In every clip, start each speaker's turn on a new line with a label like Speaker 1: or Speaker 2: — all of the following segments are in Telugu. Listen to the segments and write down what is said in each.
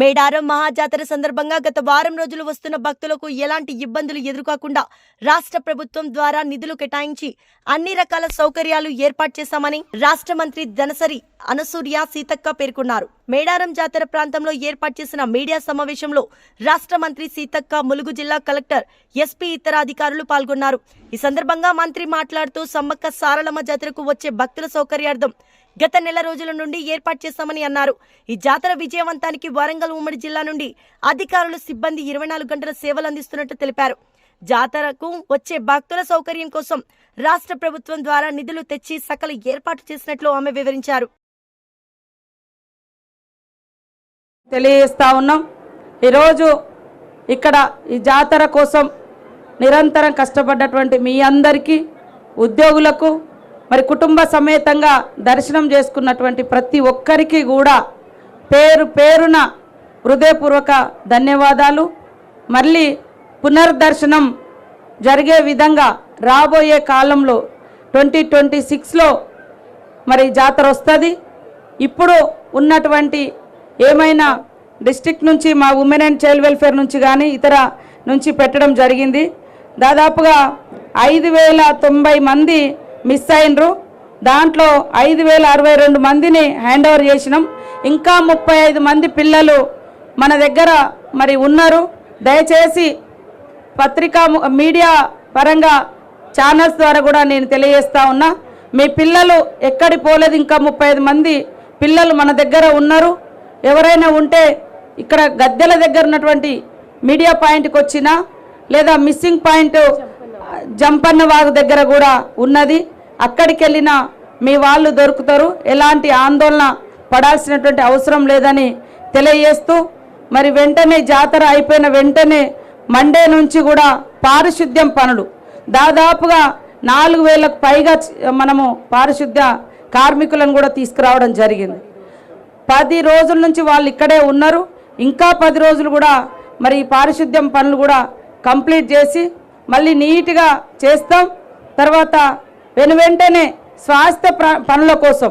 Speaker 1: మేడారం మహాజాతర సందర్భంగా గత వారం రోజులు వస్తున్న భక్తులకు ఎలాంటి ఇబ్బందులు ఎదుర్కోకుండా రాష్ట్ర ప్రభుత్వం ద్వారా నిధులు కేటాయించి అన్ని రకాల సౌకర్యాలు ఏర్పాటు చేశామని రాష్ట్ర మంత్రి ధనసరి అనసూర్య సీతక్క పేర్కొన్నారు. మేడారం జాతర ప్రాంతంలో ఏర్పాటు చేసిన మీడియా సమావేశంలో రాష్ట్ర మంత్రి సీతక్క ములుగు జిల్లా కలెక్టర్ ఎస్పీ ఇతర అధికారులు పాల్గొన్నారు. ఈ సందర్భంగా మంత్రి మాట్లాడుతూ సమ్మక్క సారలమ్మ జాతరకు వచ్చే భక్తుల సౌకర్యార్థం గత నెల రోజుల నుండి ఏర్పాటు చేస్తామని అన్నారు. ఈ జాతర విజయవంతానికి వరంగల్ ఉమ్మడి జిల్లా నుండి అధికారులు సిబ్బంది ఇరవై నాలుగు గంటల సేవలు అందిస్తున్నట్టు తెలిపారు. జాతరకు వచ్చే భక్తుల సౌకర్యం కోసం రాష్ట్ర ప్రభుత్వం ద్వారా నిధులు తెచ్చి సకల ఏర్పాటు చేసినట్లు ఆమె వివరించారు.
Speaker 2: తెలియజేస్తా ఉన్నాం. ఈరోజు ఇక్కడ ఈ జాతర కోసం నిరంతరం కష్టపడ్డటువంటి మీ అందరికీ ఉద్యోగులకు మరి కుటుంబ సమేతంగా దర్శనం చేసుకున్నటువంటి ప్రతి ఒక్కరికి కూడా పేరు పేరున హృదయపూర్వక ధన్యవాదాలు. మళ్ళీ పునర్దర్శనం జరిగే విధంగా రాబోయే కాలంలో ట్వంటీ ట్వంటీ సిక్స్లో మరి జాతర వస్తుంది. ఇప్పుడు ఉన్నటువంటి ఏమైనా డిస్ట్రిక్ట్ నుంచి మా ఉమెన్ అండ్ చైల్డ్ వెల్ఫేర్ నుంచి కానీ ఇతర నుంచి పెట్టడం జరిగింది. దాదాపుగా ఐదు వేల తొంభై మంది మిస్ అయినరు. దాంట్లో ఐదు వేల అరవై రెండు మందిని హ్యాండ్ ఓవర్ చేసినాం. ఇంకా ముప్పై ఐదు మంది పిల్లలు మన దగ్గర మరి ఉన్నారు. దయచేసి పత్రికా మీడియా పరంగా ఛానల్స్ ద్వారా కూడా నేను తెలియజేస్తా ఉన్నా. మీ పిల్లలు ఎక్కడి పోలేదు. ఇంకా ముప్పై ఐదు మంది పిల్లలు మన దగ్గర ఉన్నారు. ఎవరైనా ఉంటే ఇక్కడ గద్దెల దగ్గర ఉన్నటువంటి మీడియా పాయింట్కి వచ్చినా లేదా మిస్సింగ్ పాయింట్ జంపన్న వాగు దగ్గర కూడా ఉన్నది. అక్కడికి వెళ్ళినా మీ వాళ్ళు దొరుకుతారు. ఎలాంటి ఆందోళన పడాల్సినటువంటి అవసరం లేదని తెలియజేస్తూ మరి వెంటనే జాతర అయిపోయిన వెంటనే మండే నుంచి కూడా పారిశుద్ధ్యం పనులు. దాదాపుగా నాలుగు వేలకు పైగా మనము పారిశుద్ధ్య కార్మికులను కూడా తీసుకురావడం జరిగింది. పది రోజుల నుంచి వాళ్ళు ఇక్కడే ఉన్నారు. ఇంకా పది రోజులు కూడా మరి పారిశుద్ధ్యం పనులు కూడా కంప్లీట్ చేసి మళ్ళీ నీట్గా చేస్తాం. తర్వాత వెను వెంటనే స్వాస్థ్య ప్ర- పనుల కోసం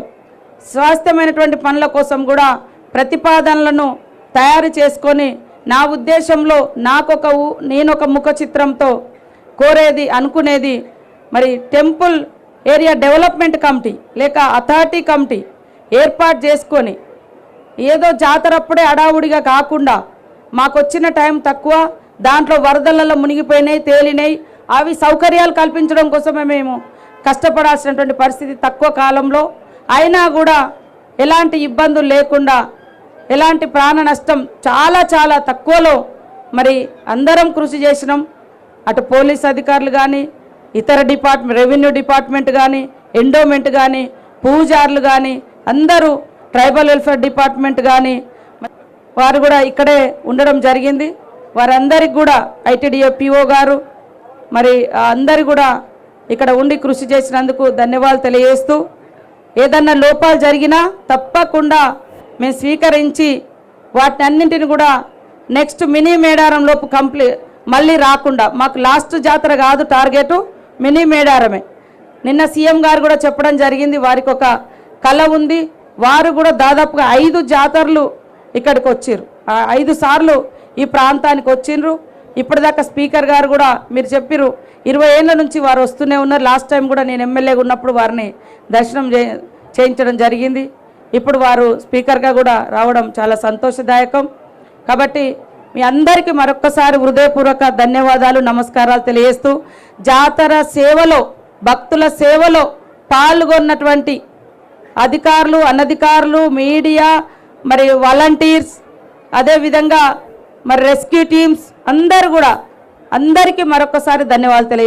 Speaker 2: స్వాస్థ్యమైనటువంటి పనుల కోసం కూడా ప్రతిపాదనలను తయారు చేసుకొని నా ఉద్దేశంలో నాకొక నేనొక ముఖ చిత్రంతో కోరేది అనుకునేది మరి టెంపుల్ ఏరియా డెవలప్మెంట్ కమిటీ లేక అథారిటీ కమిటీ ఏర్పాటు చేసుకొని ఏదో జాతరప్పుడే అడావుడిగా కాకుండా మాకు వచ్చిన టైం తక్కువ దాంట్లో వరదలలో మునిగిపోయినాయి తేలినాయి అవి సౌకర్యాలు కల్పించడం కోసమే మేము కష్టపడాల్సినటువంటి పరిస్థితి తక్కువ కాలంలో అయినా కూడా ఎలాంటి ఇబ్బందులు లేకుండా ఎలాంటి ప్రాణ నష్టం చాలా చాలా తక్కువలో మరి అందరం కృషి చేసినాం. అటు పోలీస్ అధికారులు కానీ ఇతర డిపార్ట్మెంట్ రెవెన్యూ డిపార్ట్మెంట్ కానీ ఎండోమెంట్ కానీ పూజారులు కానీ అందరూ ట్రైబల్ వెల్ఫేర్ డిపార్ట్మెంట్ కానీ వారు కూడా ఇక్కడే ఉండడం జరిగింది. వారందరికి కూడా ఐటీడీఏ పిఓ గారు మరి అందరు కూడా ఇక్కడ ఉండి కృషి చేసినందుకు ధన్యవాదాలు తెలియజేస్తూ ఏదన్నా లోపాలు జరిగినా తప్పకుండా మేము స్వీకరించి వాటన్నింటిని కూడా నెక్స్ట్ మినీ మేడారం లోపు మళ్ళీ రాకుండా మాకు లాస్ట్ జాతర కాదు టార్గెట్ మినీ మేడారమే. నిన్న సీఎం గారు కూడా చెప్పడం జరిగింది వారికి ఒక కళ ఉంది. వారు కూడా దాదాపుగా ఐదు జాతరలు ఇక్కడికి వచ్చిర్రు. ఐదు సార్లు ఈ ప్రాంతానికి వచ్చిండ్రు ఇప్పటిదాకా స్పీకర్ గారు కూడా మీరు చెప్పిర్రు ఇరవై ఏళ్ళ నుంచి వారు వస్తూనే ఉన్నారు. లాస్ట్ టైం కూడా నేను ఎమ్మెల్యేగా ఉన్నప్పుడు వారిని దర్శనం చే చేయించడం జరిగింది. ఇప్పుడు వారు స్పీకర్గా కూడా రావడం చాలా సంతోషదాయకం. కాబట్టి మీ అందరికీ మరొక్కసారి హృదయపూర్వక ధన్యవాదాలు నమస్కారాలు తెలియజేస్తూ జాతర సేవలో భక్తుల సేవలో పాల్గొన్నటువంటి అధికారులు అనధికారులు మీడియా మరి వాలంటీర్స్ అదేవిధంగా మరి రెస్క్యూ టీమ్స్ అందరు కూడా అందరికీ మరొకసారి ధన్యవాదాలు తెలియజేస్తున్నాను